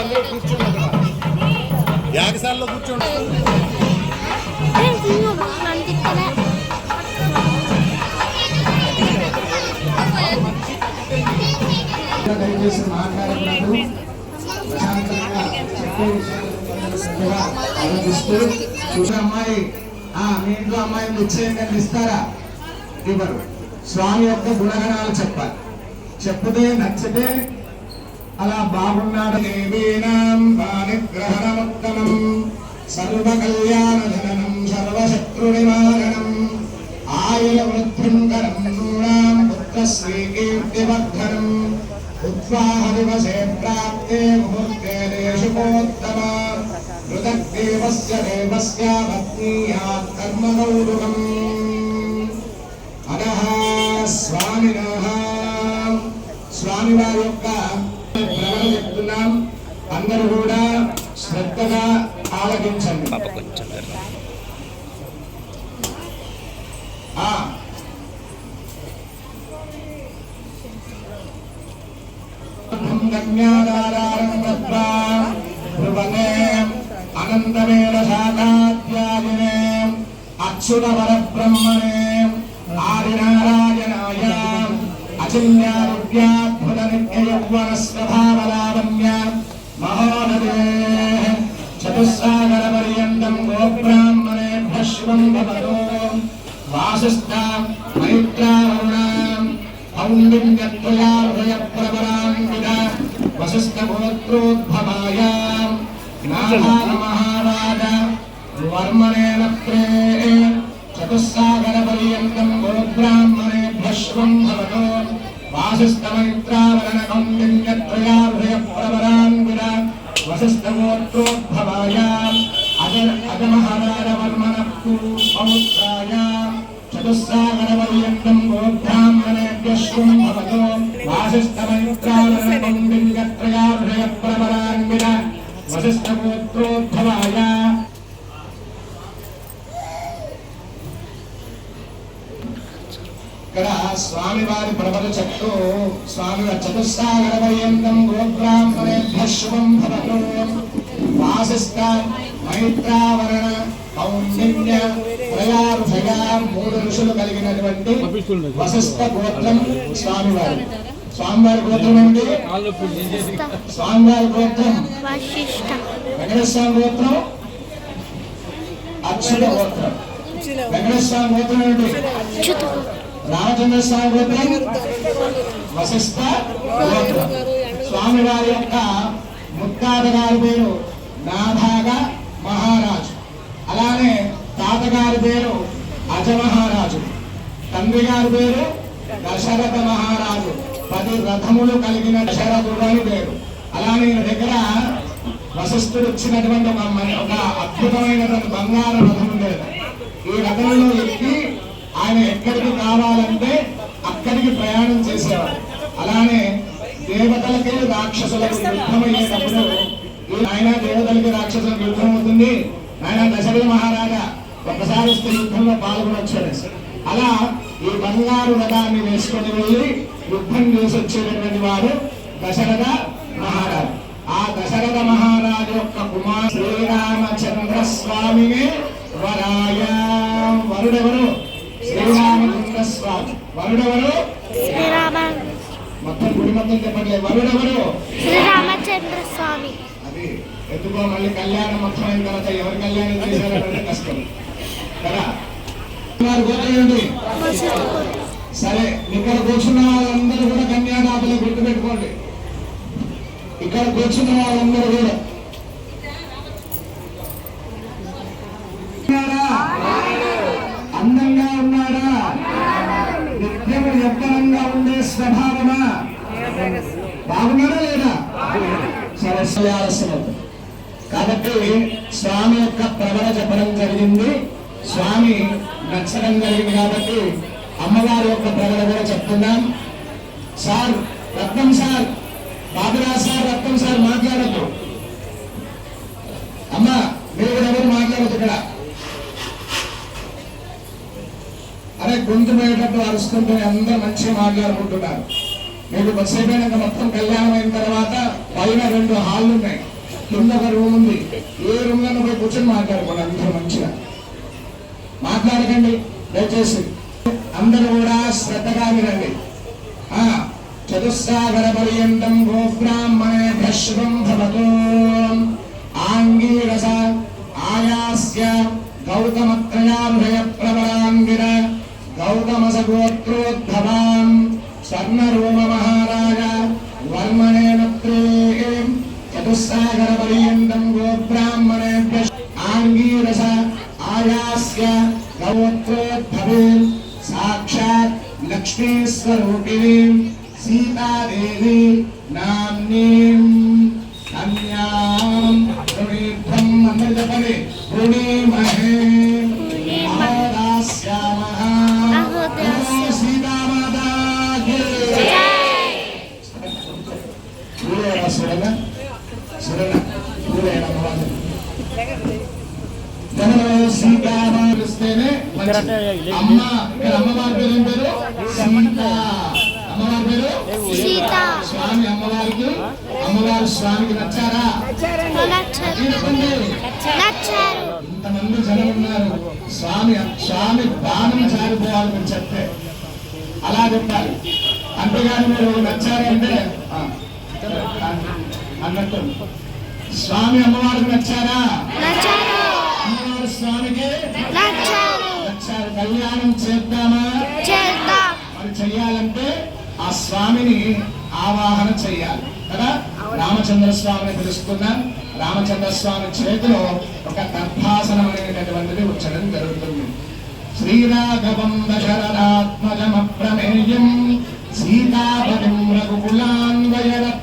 అందరూ కూర్చోండి యాగశాలలో కూర్చోండి. దయచేసి మాట్లాడకూడదు ప్రశాంతంగా చెప్పే ఆలోచిస్తూ చూసే అమ్మాయి. ఆ మీ ఇంట్లో అమ్మాయిని నిశ్చయంగా ఇస్తారా? ఇవ్వరు. స్వామి యొక్క గుణగణాలు చెప్పాలి. చెప్పితే నచ్చితే అలా బాగున్నాడు దేవీనాం పానిగ్రహణముత్తమం సర్వ కళ్యాణ జననం సర్వశత్రు నివారణం ఆయుర వృద్ధింకరం నూనాం పుత్ర శ్రీకీర్తివర్ధనం ఉత్సాహ దివసే ప్రాప్తే ముహూర్తే దేశుకోత్తమ పృథగ్దేవస్య దేవస్య పత్నీయాత్ కర్మగౌరవం అనః స్వామినః. స్వామివారి యొక్క చెప్తున్నాం అందరూ కూడా శ్రద్ధగా ఆలకించండి కొంచెం ఆ. అచ్యుత పరబ్రహ్మణే ఆదినారాయణాయ అచిన్యాద్భుత నిత్య యౌవన స్వభావలావణ్య మహోదదే చతుస్సాగర పర్యంతం గోబ్రాహ్మణేభ్య శివం భవతో వాసిష్ఠ మైత్రావరుణాం ఔండిన్యత్వయా హృదయప్రవరాంగిద వసిష్ఠగోత్రోద్భవాయాం నాథాన మహారాజ వర్మణేన ప్రే చతుస్సాగర పర్యంతం గోబ్రాహ్మణేభ్య శివం భవతో వాసిష్ఠమైత్రావరణ కౌండిన్యత్వయా హృదయప్రవరాంగిద వసిష్ఠగోత్రోద్భవాయాం భవతో వాసిష్టమైత్రావరణకౌండిన్యత్రయాభయప్రవరాన్విన వసిష్ఠగోత్రోద్భవాయ ఇక్కడ స్వామివారి ప్రబల చెట్టు స్వామి చతుస్సాగర పర్యంతం గోబ్రాహ్మణేభ్య శుభం భవతు. వాసిష్ట మైత్రావరణ కౌండిన్య త్రయారుషయ మూడు ఋషులు కలిగినటువంటి వశిష్ఠ గోత్రం స్వామివారి. స్వామివారి గోత్రం ఏమిటి? స్వామివారి గోత్రం వశిష్ట. వెంకటేశ్వర గోత్రం అచ్యుత గోత్రం. వెంకటేశ్వర గోత్రం ఏమిటి? రామచంద్ర స్వామి గోత్రం. వశిష్ఠ స్వామి స్వామివారి యొక్క ముత్తాత గారి పేరు నాభాగ మహారాజు. అలానే తాతగారి పేరు అజమహారాజు. తండ్రి గారి పేరు దశరథ మహారాజు. పది రథములు కలిగిన దశరథుడు అని పేరు. అలానే ఈయన దగ్గర వశిష్ఠుడు ఇచ్చినటువంటి ఒక ఒక అద్భుతమైనటువంటి బంగారు రథం ఉండేది. ఈ రథంలో ఎక్కి ఆయన ఎక్కడికి కావాలంటే అక్కడికి ప్రయాణం చేసేవాడు అలానే దేవతలకి రాక్షసులకు యుద్ధమయ్యేటప్పుడు ఆయన దేవతలకి రాక్షసులకు యుద్ధం అవుతుంది ఆయన దశరథ మహారాజా ఒకసారి వస్తే యుద్ధంలో పాల్గొనొచ్చాడు. అలా ఈ బంగారు రథాన్ని వేసుకొని వెళ్ళి యుద్ధం చేసి వచ్చేటటువంటి వారు దశరథ మహారాజు. ఆ దశరథ మహారాజు యొక్క కుమార్ శ్రీరామచంద్ర స్వామిని వరాయ. వరుడెవరు? వరుడెవరు? మొత్తం మొత్తం చెప్పట్లే వరుడెవరు? శ్రీరామచంద్ర స్వామి అది ఎందుకో మళ్ళీ కళ్యాణం మొత్తం అయిన తర్వాత ఎవరు కళ్యాణం చేశారంటే కష్టం. కదా? వారి గోత్రం ఏంటి? వశిష్ఠ సరే ఇక్కడ కూర్చున్న వాళ్ళందరూ కూడా కన్యాదాతలు గుర్తుపెట్టుకోండి. ఇక్కడ కూర్చున్న వాళ్ళందరూ కూడా? అందంగా ఉన్నాడా నిత్యము యవ్వనంగా ఉండే స్వభావమా? బాగున్నారా లేదా? సరే ఆలస్యం కాబట్టి స్వామి యొక్క ప్రబల చెప్పడం జరిగింది. స్వామి నచ్చడం జరిగింది కాబట్టి అమ్మవారి యొక్క ప్రబల కూడా చెప్తున్నాం. Sir Ratnam sir Baburaj sir Ratnam sir మాట్లాడద్దు అమ్మా మీరు కూడా ఎవరు మాట్లాడద్దు ఇక్కడ అరే గొంతు పోయేటట్టు అరుస్తుంటే అందరూ మంచిగా మాట్లాడుకుంటున్నారు. మీకు కొద్దిసేపు అయినాక మొత్తం కళ్యాణం అయిన తర్వాత పైన రెండు హాళ్ళు ఉన్నాయి. కింద ఒక రూమ్ ఉంది. ఏ రూమ్లో పోయి కూర్చొని మాట్లాడుకోండి అందరూ మంచిగా. మాట్లాడకండి దయచేసి. అందరూ కూడా శ్రద్ధగా వినండి. ఆ చతుస్సాగర పర్యంతం గోబ్రాహ్మణే భ్రశ్వం భవతో. ఆంగీరస ఆయాస్య గౌతమత్ర गोत्रोद्भवान् स्वर्णरोममहाराज वर्मणेनत्रेः चतुस्सागरपर्यन्तं गोब्राह्मणेभ्य आङ्गीरस आयास्य गोत्रोद्भवीं साक्षात् लक्ष्मीस्वरूपिणीं सीतादेवी नाम्नीं। कन्यां ऋणीभ्यम् अमृतपदे ऋणीमहे సురగ పూలేరా అమ్మవారు. అమ్మ ఇక్కడ పేరు ఏం పేరు? సీత. అమ్మవారి పేరు? స్వామి అమ్మవారికి అమ్మవారి స్వామికి నచ్చారా? ఇంతమంది జనం ఉన్నారు. స్వామి స్వామి బాణం జారిపోవాలి మీరు చెప్తే. అలా చెప్పాలి. అంతేగాని మీరు నచ్చారంటే అన్నట్టు. స్వామి అమ్మవారికి నచ్చారా? అమ్మవారి స్వామికి నచ్చారు. కళ్యాణం చేద్దామా? చేద్దాం. మరి చెయ్యాలంటే ఆ స్వామిని ఆవాహన చెయ్యాలి. కదా? రామచంద్ర స్వామిని పిలుస్తున్నాం. రామచంద్ర స్వామి చేతిలో ఒక గర్భాసనం అనేటటువంటిది ఉంచడం జరుగుతుంది. శ్రీరాఘవం దశరథాత్మజమప్రమేయం. సీతాపతిం రఘుకులాన్వయరత్నరేవం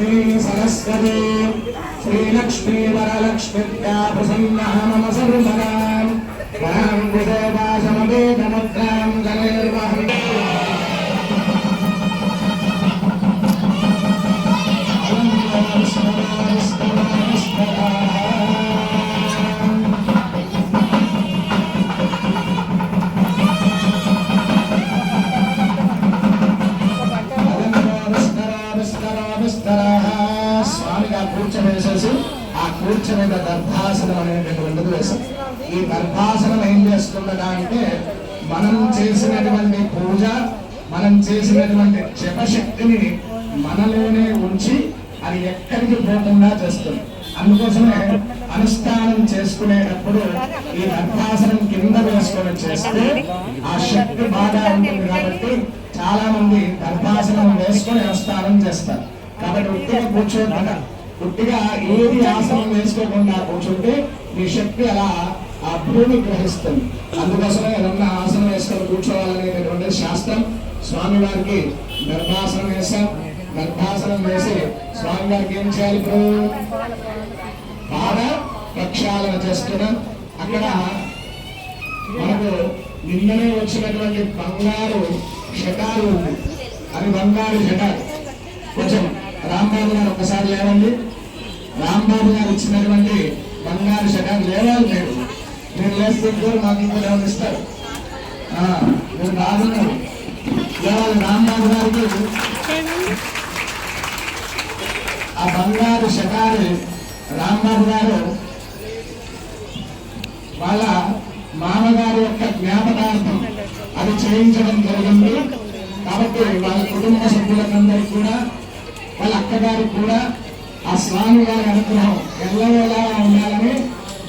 श्री सरस्वती श्रीलक्ष्मी वरलक्ष्म्या प्रसन्नः मम सर्वदां वरां कृतवासमवेदमुद्रां जलैर्वहम् Thank you. కూర్చోవేద గర్భాసనం అనేటటువంటిది వేశాం. ఈ గర్భాసనం ఏం చేస్తున్నదా అంటే మనం చేసినటువంటి పూజ మనం చేసినటువంటి జపశక్తిని మనలోనే ఉంచి అది ఎక్కడికి పోకుండా చేస్తుంది. అందుకోసమే అనుష్ఠానం చేసుకునేటప్పుడు ఈ గర్భాసనం కింద వేసుకొని చేస్తే ఆ శక్తి బాగా ఉంటుంది కాబట్టి చాలా మంది గర్భాసనం వేసుకొని అనుష్ఠానం చేస్తారు. కాబట్టి ఉట్టిగా కూర్చోకుండా పుట్టిగా ఏది ఆసనం వేసుకోకుండా కూర్చుంటే మీ శక్తి అలా ఆ భూమి గ్రహిస్తుంది. అందుకోసమే ఏదన్నా ఆసనం వేసుకొని కూర్చోవాలనేటటువంటి శాస్త్రం స్వామి వారికి గర్భాసనం వేసాం గర్భాసనం వేసి స్వామి వారికి ఏం చేయాలి ఇప్పుడు? పాద ప్రక్షాళన చేస్తున్నాం. అక్కడ మనకు నిన్ననే వచ్చినటువంటి బంగారు షటాలు ఉంది. అది బంగారు షటాలు కొంచెం రాంబాబు గారు ఒకసారి లేవండి. రాంబాబు గారు ఇచ్చినటువంటి బంగారు శకాలు లేవాలి మీరు. మీరు లేస్తుంటారు మాకు ఇంకా ఎవరు ఇస్తారు. మీరు బాగున్నారు. లేవాలి రాంబాబు గారికి ఆ బంగారు శకాలు రాంబాబు గారు వాళ్ళ మామగారి యొక్క జ్ఞాపకార్థం అది చేయించడం జరిగింది. కాబట్టి వాళ్ళ కుటుంబ సభ్యులందరికీ కూడా వాళ్ళ అక్కగారికి కూడా ఆ స్వామి వారి అనుగ్రహం ఎల్లవేళలా ఉండాలని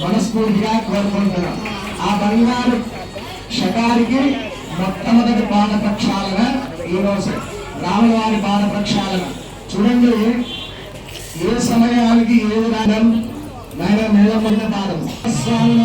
మనస్ఫూర్తిగా కోరుకుంటున్నాం. ఆ బంగారు షటారికి మొట్టమొదటి పాద ప్రక్షాళన ఈ రోజు రాముల వారి పాద ప్రక్షాళన చూడండి ఏ సమయానికి ఏది విధానం నాయన నీళ్ళ పాదం. స్వామి